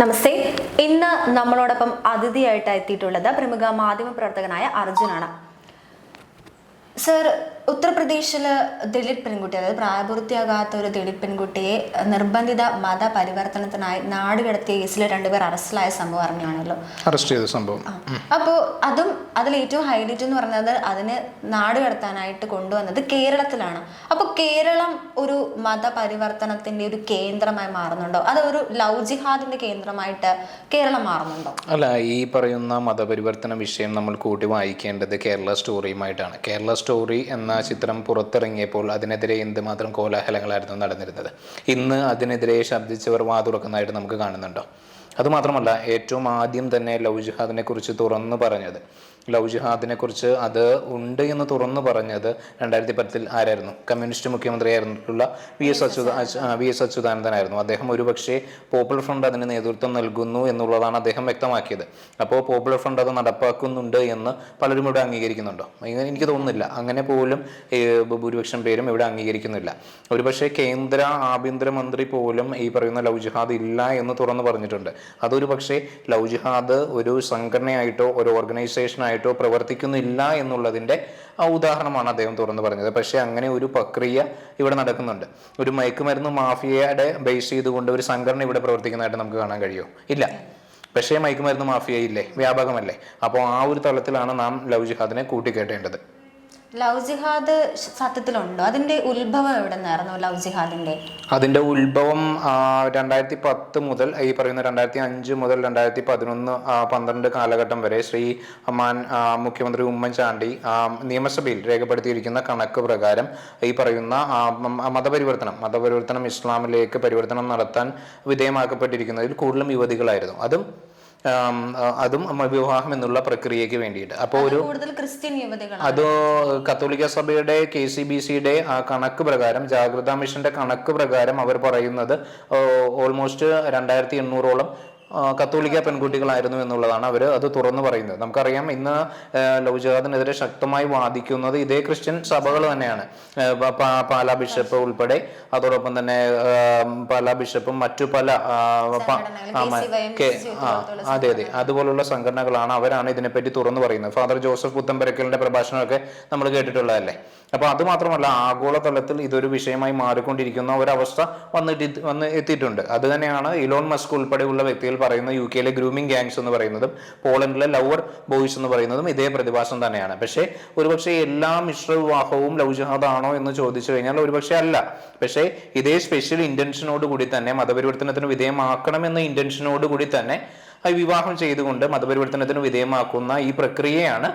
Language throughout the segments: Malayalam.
നമസ്തേ. ഇന്ന് നമ്മളോടൊപ്പം അതിഥിയായിട്ട് എത്തിയിട്ടുള്ളത് പ്രമുഖ മാധ്യമ പ്രവർത്തകനായ അർജുനാണ്. സർ ഉത്തർപ്രദേശിൽ ദളിത് പെൺകുട്ടി അതായത് പ്രായപൂർത്തിയാകാത്ത ഒരു ദളിത് പെൺകുട്ടിയെ നിർബന്ധിത മത പരിവർത്തനത്തിനായി നാട് കിടത്തിയ കേസിൽ രണ്ടുപേർ അറസ്റ്റിലായ സംഭവം അറിഞ്ഞാണല്ലോ? അറസ്റ്റ് ചെയ്ത സംഭവം. അപ്പോൾ അതും അതിൽ ഏറ്റവും ഹൈലൈറ്റ് എന്ന് പറയുന്നത് അതിന് നാട് കടത്താനായിട്ട് കൊണ്ടുവന്നത് കേരളത്തിലാണ്. അപ്പോൾ കേരളം ഒരു മത പരിവർത്തനത്തിന്റെ ഒരു കേന്ദ്രമായി മാറുന്നുണ്ടോ? അത് ഒരു ലവ് ജിഹാദിന്റെ കേന്ദ്രമായിട്ട് കേരളം മാറുന്നുണ്ടോ? അല്ല ഈ പറയുന്ന മതപരിവർത്തന വിഷയം നമ്മൾ കൂട്ടി വായിക്കേണ്ടത് കേരള സ്റ്റോറിയുമായിട്ടാണ്. കേരള സ്റ്റോറി എന്ന ചിത്രം പുറത്തിറങ്ങിയപ്പോൾ അതിനെതിരെ എന്തുമാത്രം കോലാഹലങ്ങളായിരുന്നു നടന്നിരുന്നത്. ഇന്ന് അതിനെതിരെ ശബ്ദിച്ചവർ വാ തുറക്കുന്നതായിട്ട് നമുക്ക് കാണുന്നുണ്ടോ? അതുമാത്രമല്ല ഏറ്റവും ആദ്യം തന്നെ ലവ് ജിഹാദിനെ കുറിച്ച് തുറന്നു പറഞ്ഞത് ലവ് ജിഹാദിനെ കുറിച്ച് അത് ഉണ്ട് എന്ന് തുറന്നു പറഞ്ഞത് രണ്ടായിരത്തി പത്തിൽ ആരായിരുന്നു? Communist മുഖ്യമന്ത്രിയായിരുന്നിട്ടുള്ള V S Achutha V S അച്യുതാനന്ദനായിരുന്നു. അദ്ദേഹം ഒരുപക്ഷെ പോപ്പുലർ ഫ്രണ്ട് അതിന് നേതൃത്വം നൽകുന്നു എന്നുള്ളതാണ് അദ്ദേഹം വ്യക്തമാക്കിയത്. അപ്പോൾ പോപ്പുലർ ഫ്രണ്ട് അത് നടപ്പാക്കുന്നുണ്ട് എന്ന് പലരും ഇവിടെ അംഗീകരിക്കുന്നുണ്ടോ? ഇങ്ങനെ എനിക്ക് തോന്നുന്നില്ല. അങ്ങനെ പോലും ഭൂരിപക്ഷം പേരും ഇവിടെ അംഗീകരിക്കുന്നില്ല. ഒരുപക്ഷെ കേന്ദ്ര ആഭ്യന്തരമന്ത്രി പോലും ഈ പറയുന്ന ലവ് ജിഹാദ് ഇല്ല എന്ന് തുറന്നു പറഞ്ഞിട്ടുണ്ട്. അതൊരു പക്ഷേ ലവ് ജിഹാദ് ഒരു സംഘടനയായിട്ടോ ഒരു ഓർഗനൈസേഷനായിട്ടോ പ്രവർത്തിക്കുന്നില്ല എന്നുള്ളതിന്റെ ആ ഉദാഹരണമാണ് അദ്ദേഹം തുറന്നു പറഞ്ഞത്. പക്ഷേ അങ്ങനെ ഒരു പ്രക്രിയ ഇവിടെ നടക്കുന്നുണ്ട്. ഒരു മയക്കുമരുന്ന് മാഫിയയുടെ ബേസ് ചെയ്തുകൊണ്ട് ഒരു സംഘടന ഇവിടെ പ്രവർത്തിക്കുന്നതായിട്ട് നമുക്ക് കാണാൻ കഴിയുമോ ഇല്ല. പക്ഷേ മയക്കുമരുന്ന് മാഫിയയില്ലേ? വ്യാപകമല്ലേ? അപ്പോൾ ആ ഒരു തലത്തിലാണ് നാം ലവ് ജിഹാദിനെ കൂട്ടിക്കേട്ടേണ്ടത്. ലവ് ജിഹാദ് സത്യത്തിലുണ്ടോ? അതിന്റെ ഉത്ഭവം എവിടെ നിന്നായിരുന്നു ലവ് ജിഹാദിന്റെ? അതിന്റെ ഉത്ഭവം രണ്ടായിരത്തി പത്ത് മുതൽ ഈ പറയുന്ന രണ്ടായിരത്തി അഞ്ച് മുതൽ രണ്ടായിരത്തി പതിനൊന്ന് പന്ത്രണ്ട് കാലഘട്ടം വരെ ശ്രീ മാൻ മുഖ്യമന്ത്രി ഉമ്മൻചാണ്ടി നിയമസഭയിൽ രേഖപ്പെടുത്തിയിരിക്കുന്ന കണക്ക് പ്രകാരം ഈ പറയുന്ന മതപരിവർത്തനം മതപരിവർത്തനം ഇസ്ലാമിലേക്ക് പരിവർത്തനം നടത്താൻ വിധേയമാക്കപ്പെട്ടിരിക്കുന്നതിൽ കൂടുതലും യുവതികളായിരുന്നു. അതും അതും വിവാഹം എന്നുള്ള പ്രക്രിയക്ക് വേണ്ടിയിട്ട്. അപ്പോൾ ഒരു ക്രിസ്ത്യൻ അത് കത്തോലിക്ക സഭയുടെ കെ സി ബി സിയുടെ കണക്ക് പ്രകാരം ജാഗ്രതാ മിഷന്റെ കണക്ക് പ്രകാരം അവർ പറയുന്നത് ഓൾമോസ്റ്റ് രണ്ടായിരത്തി എണ്ണൂറോളം കത്തോലിക്ക പെൺകുട്ടികളായിരുന്നു എന്നുള്ളതാണ് അവർ അത് തുറന്നു പറയുന്നത്. നമുക്കറിയാം ഇന്ന് ലവ് ജിഹാദിനെതിരെ ശക്തമായി വാദിക്കുന്നത് ഇതേ ക്രിസ്ത്യൻ സഭകൾ തന്നെയാണ്. പാലാ ബിഷപ്പ് ഉൾപ്പെടെ. അതോടൊപ്പം തന്നെ പല ബിഷപ്പും മറ്റു പല അതെ അതെ. അതുപോലുള്ള സംഘടനകളാണ് അവരാണ് ഇതിനെപ്പറ്റി തുറന്നു പറയുന്നത്. ഫാദർ ജോസഫ് പുത്തമ്പരക്കലിന്റെ പ്രഭാഷണമൊക്കെ നമ്മൾ കേട്ടിട്ടുള്ളതല്ലേ? അപ്പൊ അത് മാത്രമല്ല ആഗോളതലത്തിൽ ഇതൊരു വിഷയമായി മാറിക്കൊണ്ടിരിക്കുന്ന ഒരവസ്ഥ വന്നിട്ട് വന്ന് എത്തിയിട്ടുണ്ട്. അത് തന്നെയാണ് ഇലോൺ മസ്ക് ഉൾപ്പെടെയുള്ള വ്യക്തികൾ പറയുന്ന യു കെയിലെ ഗ്രൂമിംഗ് ഗാങ്സ് എന്ന് പറയുന്നതും പോളണ്ടിലെ ലവർ ബോയ്സ് എന്ന് പറയുന്നതും ഇതേ പ്രതിഭാസം തന്നെയാണ്. പക്ഷേ ഒരുപക്ഷെ എല്ലാ മിശ്ര വിവാഹവും ലവ് ജിഹാദ് ആണോ എന്ന് ചോദിച്ചു കഴിഞ്ഞാൽ ഒരുപക്ഷെ അല്ല. പക്ഷേ ഇതേ സ്പെഷ്യൽ ഇന്റൻഷനോട് കൂടി തന്നെ മതപരിവർത്തനത്തിന് വിധേയമാക്കണമെന്ന ഇന്റൻഷനോട് കൂടി തന്നെ വിവാഹം ചെയ്തുകൊണ്ട് മതപരിവർത്തനത്തിന് വിധേയമാക്കുന്ന ഈ പ്രക്രിയയാണ്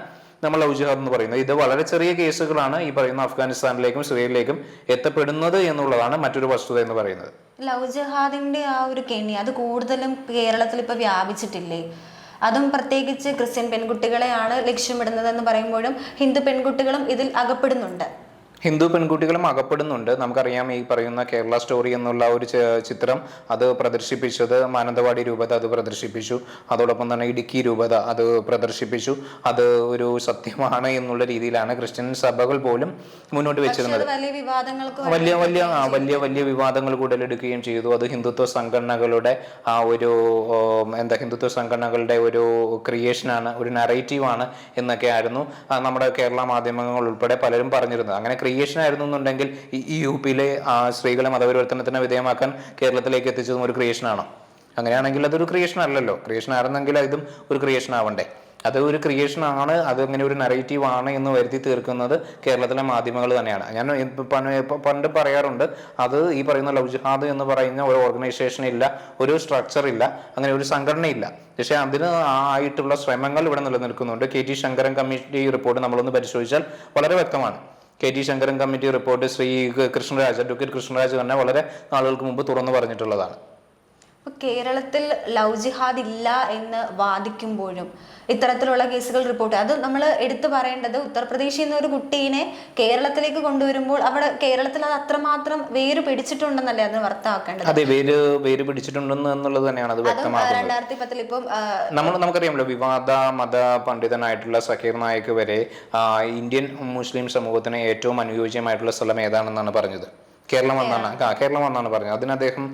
നമ്മൾ ലവ് ജിഹാദ് എന്ന് പറയുന്നത്. ഇത് വളരെ ചെറിയ കേസുകളാണ് ഈ പറയുന്ന അഫ്ഗാനിസ്ഥാനിലേക്കും സിറിയയിലേക്കും എത്തപ്പെടുന്നത് എന്നുള്ളതാണ് മറ്റൊരു വസ്തുത എന്ന് പറയുന്നത്. ലവ് ജിഹാദിന്റെ ആ ഒരു കെണി അത് കൂടുതലും കേരളത്തിൽ ഇപ്പൊ വ്യാപിച്ചിട്ടില്ലേ? അതും പ്രത്യേകിച്ച് ക്രിസ്ത്യൻ പെൺകുട്ടികളെയാണ് ലക്ഷ്യമിടുന്നത് എന്ന് പറയുമ്പോഴും ഹിന്ദു പെൺകുട്ടികളും ഇതിൽ അകപ്പെടുന്നുണ്ട്. ഹിന്ദു പെൺകുട്ടികളും അകപ്പെടുന്നുണ്ട്. നമുക്കറിയാം ഈ പറയുന്ന കേരള സ്റ്റോറി എന്നുള്ള ഒരു ചിത്രം അത് പ്രദർശിപ്പിച്ചത് മാനന്തവാടി രൂപത അത് പ്രദർശിപ്പിച്ചു. അതോടൊപ്പം തന്നെ ഇടുക്കി രൂപത അത് പ്രദർശിപ്പിച്ചു. അത് ഒരു സത്യമാണ് എന്നുള്ള രീതിയിലാണ് ക്രിസ്ത്യൻ സഭകൾ പോലും മുന്നോട്ട് വെച്ചിരുന്നത്. വലിയ വലിയ വലിയ വലിയ വിവാദങ്ങൾ കൂടുതലെടുക്കുകയും ചെയ്തു. അത് ഹിന്ദുത്വ സംഘടനകളുടെ ആ ഒരു എന്താ ഹിന്ദുത്വ സംഘടനകളുടെ ഒരു ക്രിയേഷനാണ് ഒരു നറേറ്റീവ് ആണ് എന്നൊക്കെ ആയിരുന്നു നമ്മുടെ കേരള മാധ്യമങ്ങൾ ഉൾപ്പെടെ പലരും പറഞ്ഞിരുന്നത്. അങ്ങനെ ക്രിയേഷൻ ആയിരുന്നു എന്നുണ്ടെങ്കിൽ ഈ യു പിയിലെ സ്ത്രീകളെ മതപരിവർത്തനത്തിന് വിധേയമാക്കാൻ കേരളത്തിലേക്ക് എത്തിച്ചതും ഒരു ക്രിയേഷനാണോ അങ്ങനെയാണെങ്കിൽ അതൊരു ക്രിയേഷൻ അല്ലല്ലോ. ക്രിയേഷൻ ആയിരുന്നെങ്കിൽ ഇതും ഒരു ക്രിയേഷൻ ആവണ്ടേ. അത് ഒരു ക്രിയേഷൻ ആണ് അത് അങ്ങനെ ഒരു നറേറ്റീവ് ആണ് എന്ന് വരുത്തി തീർക്കുന്നത് കേരളത്തിലെ മാധ്യമങ്ങൾ തന്നെയാണ്. ഞാൻ പണ്ട് പറയാറുണ്ട് അത് ഈ പറയുന്ന ലവ് ജിഹാദ് എന്ന് പറയുന്ന ഒരു ഓർഗനൈസേഷൻ ഇല്ല ഒരു സ്ട്രക്ചർ ഇല്ല അങ്ങനെ ഒരു സംഘടനയില്ല. ഇല്ല പക്ഷേ അതിന് ആയിട്ടുള്ള ശ്രമങ്ങൾ ഇവിടെ നിലനിൽക്കുന്നുണ്ട്. K T Sankaran committee report നമ്മളൊന്ന് പരിശോധിച്ചാൽ വളരെ വ്യക്തമാണ്. K T Sankaran committee report Shri Krishnaraj advocate Krishnaraj തന്നെ വളരെ നാളുകൾക്ക് മുമ്പ് തുറന്നു പറഞ്ഞിട്ടുള്ളതാണ്. കേരളത്തിൽ ലവ് ജിഹാദ് ഇല്ല എന്ന് വാദിക്കുമ്പോഴും ഇത്തരത്തിലുള്ള കേസുകൾ റിപ്പോർട്ട് അത് നമ്മൾ എടുത്തു പറയേണ്ടത് ഉത്തർപ്രദേശിൽ നിന്ന് ഒരു കുട്ടീനെ കേരളത്തിലേക്ക് കൊണ്ടുവരുമ്പോൾ അവിടെ കേരളത്തിൽ അത് അത്രമാത്രം വേര് പിടിച്ചിട്ടുണ്ടെന്നല്ലേ അതിന് വർത്താക്കേണ്ടത്? അതെ വേര് വേര് പിടിച്ചിട്ടുണ്ടെന്ന് എന്നുള്ളത് തന്നെയാണ് അത് വ്യക്തമാക്കുന്നത്. രണ്ടായിരത്തി പത്തിൽ ഇപ്പം നമ്മൾ നമുക്കറിയാമല്ലോ വിവാദ മത പണ്ഡിതനായിട്ടുള്ള സക്കീർ നായിക് വരെ ഇന്ത്യൻ മുസ്ലിം സമൂഹത്തിന് ഏറ്റവും അനുയോജ്യമായിട്ടുള്ള സ്ഥലം ഏതാണെന്നാണ് പറഞ്ഞത്. കേരളം വന്നാണ്. ആ കേരളം വന്നാണ് പറഞ്ഞത്. അതിന് അദ്ദേഹം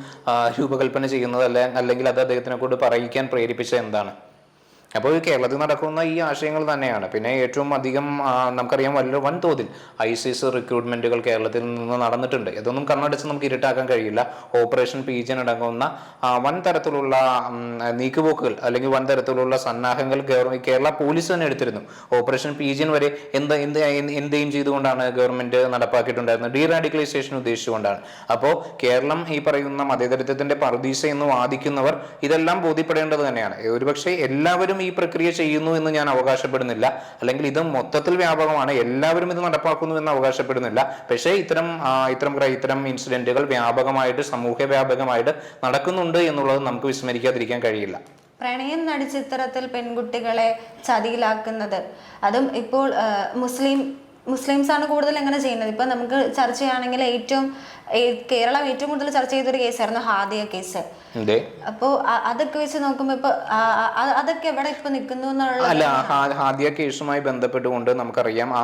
രൂപകൽപ്പന ചെയ്യുന്നത് അല്ലെ? അല്ലെങ്കിൽ അത് അദ്ദേഹത്തിനെ കൊണ്ട് പറയിക്കാൻ പ്രേരിപ്പിച്ച എന്താണ്? അപ്പോൾ കേരളത്തിൽ നടക്കുന്ന ഈ ആശയങ്ങൾ തന്നെയാണ്. പിന്നെ ഏറ്റവും അധികം നമുക്കറിയാം വലിയ വൻതോതിൽ ഐ സി എസ് റിക്രൂട്ട്മെന്റുകൾ കേരളത്തിൽ നിന്ന് നടന്നിട്ടുണ്ട്. ഇതൊന്നും കണ്ണടച്ച് നമുക്ക് ഇരുട്ടാക്കാൻ കഴിയില്ല. ഓപ്പറേഷൻ പീജൻ അടങ്ങുന്ന വൻതരത്തിലുള്ള വൻ തരത്തിലുള്ള നീക്കുപോക്കുകൾ അല്ലെങ്കിൽ വൻതരത്തിലുള്ള സന്നാഹങ്ങൾ കേരള പോലീസ് തന്നെ എടുത്തിരുന്നു. ഓപ്പറേഷൻ പീജൻ വരെ എന്ത് എന്ത് എന്തെയും ചെയ്തുകൊണ്ടാണ് ഗവൺമെന്റ് നടപ്പാക്കിയിട്ടുണ്ടായിരുന്നത്. ഡീറാഡിക്കലൈസേഷൻ ഉദ്ദേശിച്ചുകൊണ്ടാണ്. അപ്പോൾ കേരളം ഈ പറയുന്ന മതേതരത്വത്തിന്റെ പറുദീസ എന്ന് വാദിക്കുന്നവർ ഇതെല്ലാം ബോധ്യപ്പെടേണ്ടത് തന്നെയാണ്. ഒരുപക്ഷെ എല്ലാവരും ഈ പ്രക്രിയ ചെയ്യുന്നു എന്ന് ഞാൻ അവകാശപ്പെടുന്നില്ല. അല്ലെങ്കിൽ ഇത് മൊത്തത്തിൽ വ്യാപകമാണ്. എല്ലാവരും ഇത് നടപ്പാക്കുന്നു എന്ന് അവകാശപ്പെടുന്നില്ല. പക്ഷേ ഇത്തരം ഇത്തരം ഇത്തരം ഇൻസിഡന്റുകൾ വ്യാപകമായിട്ട് സമൂഹ വ്യാപകമായിട്ട് നടക്കുന്നുണ്ട് എന്നുള്ളത് നമുക്ക് വിസ്മരിക്കാതിരിക്കാൻ കഴിയില്ല. പ്രണയം നടിച്ചിത്രത്തിൽ പെൺകുട്ടികളെ ചതിയിലാക്കുന്നത്. അതും ഇപ്പോൾ മുസ്ലിം മുസ്ലിംസ് ആണ് കൂടുതൽ എങ്ങനെ ചെയ്യുന്നത്? ഇപ്പൊ നമുക്ക് ചർച്ച ചെയ്യുകയാണെങ്കിൽ ഏറ്റവും കേരളം ഏറ്റവും കൂടുതൽ ചർച്ച ചെയ്തൊരു കേസായിരുന്നു ഹാദിയ കേസ്. അപ്പോ അതൊക്കെ വെച്ച് നോക്കുമ്പോ ഇപ്പൊ അതൊക്കെ എവിടെ ഇപ്പൊ നിൽക്കുന്നു എന്നുള്ള അല്ല ഹാദിയ കേസുമായി ബന്ധപ്പെട്ടുകൊണ്ട് നമുക്കറിയാം ആ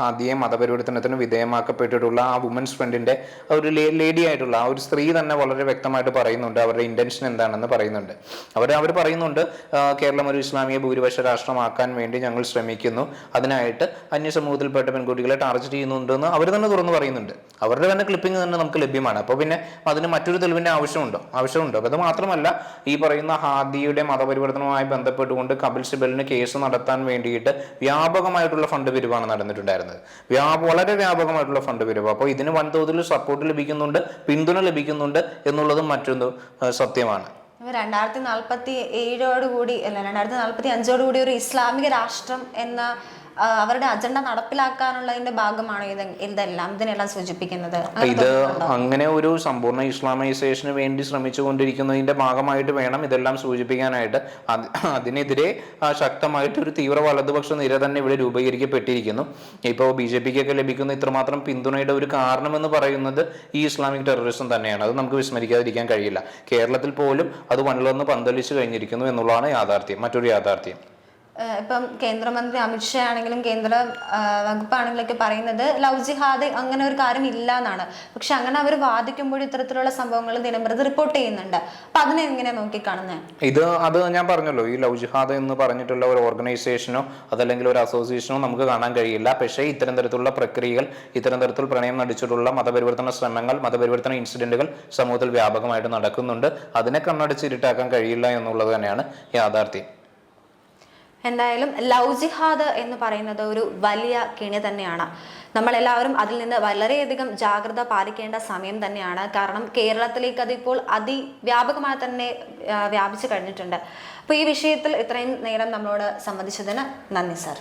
ഹാദിയ മതപരിവർത്തനത്തിന് വിധേയമാക്കപ്പെട്ടിട്ടുള്ള ആ വുമൻസ് ഫ്രണ്ടിന്റെ ഒരു ലേഡി ആയിട്ടുള്ള ആ ഒരു സ്ത്രീ തന്നെ വളരെ വ്യക്തമായിട്ട് പറയുന്നുണ്ട് അവരുടെ ഇന്റൻഷൻ എന്താണെന്ന് പറയുന്നുണ്ട്. അവർ അവർ പറയുന്നുണ്ട് കേരളം ഒരു ഇസ്ലാമിക ഭൂരിപക്ഷ രാഷ്ട്രമാക്കാൻ വേണ്ടി ഞങ്ങൾ ശ്രമിക്കുന്നു. അതിനായിട്ട് അന്യ സമൂഹത്തിൽപ്പെട്ട പെൺകുട്ടികളെ ടാർഗറ്റ് ചെയ്യുന്നുണ്ടെന്ന് അവർ തന്നെ തുറന്നു പറയുന്നുണ്ട്. അവരുടെ തന്നെ ക്ലിപ്പിംഗ് തന്നെ നമുക്ക് ലഭ്യമാണ്. അപ്പോൾ പിന്നെ അതിന് മറ്റൊരു തെളിവിന്റെ ആവശ്യമുണ്ടോ? ആവശ്യമുണ്ടോ? അത് മാത്രമല്ല ഈ പറയുന്ന ഹാദിയുടെ മതപരിവർത്തനവുമായി ബന്ധപ്പെട്ടുകൊണ്ട് കപിൽ സിബലിന് കേസ് നടത്താൻ വേണ്ടിയിട്ട് വ്യാപകമായിട്ടുള്ള ഫണ്ട് പിരിവാണ് നടന്നിട്ടുണ്ടായിരുന്നത്. വ്യാപ വളരെ വ്യാപകമായിട്ടുള്ള ഫണ്ട് പിരിവ്. അപ്പോൾ ഇതിന് വൻതോതിൽ സപ്പോർട്ട് ലഭിക്കുന്നുണ്ട് പിന്തുണ ലഭിക്കുന്നുണ്ട് എന്നുള്ളതും മറ്റൊന്ന് സത്യമാണ്. രണ്ടായിരത്തി നാൽപ്പത്തി ഏഴോടുകൂടി അല്ല രണ്ടായിരത്തി നാൽപ്പത്തി അഞ്ചോടുകൂടി ഒരു ഇസ്ലാമിക രാഷ്ട്രം എന്ന അവരുടെ അജണ്ട നടപ്പിലാക്കാനുള്ളതിന്റെ ഭാഗമാണ് ഇത് ഇതെല്ലാം ഇതിനെല്ലാം സൂചിപ്പിക്കുന്നത്? ഇത് അങ്ങനെ ഒരു സമ്പൂർണ ഇസ്ലാമൈസേഷന് വേണ്ടി ശ്രമിച്ചുകൊണ്ടിരിക്കുന്നതിന്റെ ഭാഗമായിട്ട് വേണം ഇതെല്ലാം സൂചിപ്പിക്കാനായിട്ട്. അതിനെതിരെ ശക്തമായിട്ട് ഒരു തീവ്ര വലതുപക്ഷ നിര തന്നെ ഇവിടെ രൂപീകരിക്കപ്പെട്ടിരിക്കുന്നു. ഇപ്പോൾ ബി ജെ പിക്കൊക്കെ ലഭിക്കുന്ന ഇത്രമാത്രം പിന്തുണയുടെ ഒരു കാരണമെന്ന് പറയുന്നത് ഈ ഇസ്ലാമിക് ടെററിസം തന്നെയാണ്. അത് നമുക്ക് വിസ്മരിക്കാതിരിക്കാൻ കഴിയില്ല. കേരളത്തിൽ പോലും അത് വണ്ണിലൊന്ന് പന്തലിച്ചു കഴിഞ്ഞിരിക്കുന്നു എന്നുള്ളതാണ് യാഥാർത്ഥ്യം മറ്റൊരു യാഥാർത്ഥ്യം. ഇപ്പം കേന്ദ്രമന്ത്രി അമിത്ഷാ ആണെങ്കിലും കേന്ദ്ര ആഹ് വകുപ്പാണെങ്കിലും ഒക്കെ പറയുന്നത് ലവ് ജിഹാദ് അങ്ങനെ ഒരു കാര്യം ഇല്ല എന്നാണ്. പക്ഷെ അങ്ങനെ അവർ വാദിക്കുമ്പോൾ ഇത്തരത്തിലുള്ള സംഭവങ്ങൾ ദിനംപ്രതി റിപ്പോർട്ട് ചെയ്യുന്നുണ്ട്. അപ്പൊ അതിനെ എങ്ങനെ നോക്കിക്കാണുന്നത് ഇത് അത് ഞാൻ പറഞ്ഞല്ലോ ഈ ലവ് ജിഹാദ് എന്ന് പറഞ്ഞിട്ടുള്ള ഒരു ഓർഗനൈസേഷനോ അതല്ലെങ്കിൽ ഒരു അസോസിയേഷനോ നമുക്ക് കാണാൻ കഴിയില്ല. പക്ഷേ ഇത്തരം തരത്തിലുള്ള പ്രക്രിയകൾ ഇത്തരം തരത്തിൽ പ്രണയം നടിച്ചിട്ടുള്ള മതപരിവർത്തന ശ്രമങ്ങൾ മതപരിവർത്തന ഇൻസിഡന്റുകൾ സമൂഹത്തിൽ വ്യാപകമായിട്ട് നടക്കുന്നുണ്ട്. അതിനെ കണ്ണടച്ച് ഇരുട്ടാക്കാൻ കഴിയില്ല എന്നുള്ളത് തന്നെയാണ് യാഥാർത്ഥ്യം. എന്തായാലും ലവ് ജിഹാദ് എന്ന് പറയുന്നത് ഒരു വലിയ കെണി തന്നെയാണ്. നമ്മളെല്ലാവരും അതിൽ നിന്ന് വളരെയധികം ജാഗ്രത പാലിക്കേണ്ട സമയം തന്നെയാണ്. കാരണം കേരളത്തിലേക്ക് അതിപ്പോൾ അതിവ്യാപകമായി തന്നെ വ്യാപിച്ചു കഴിഞ്ഞിട്ടുണ്ട്. അപ്പോൾ ഈ വിഷയത്തിൽ ഇത്രയും നേരം നമ്മളോട് സംബന്ധിച്ചതിന് നന്ദി സാർ.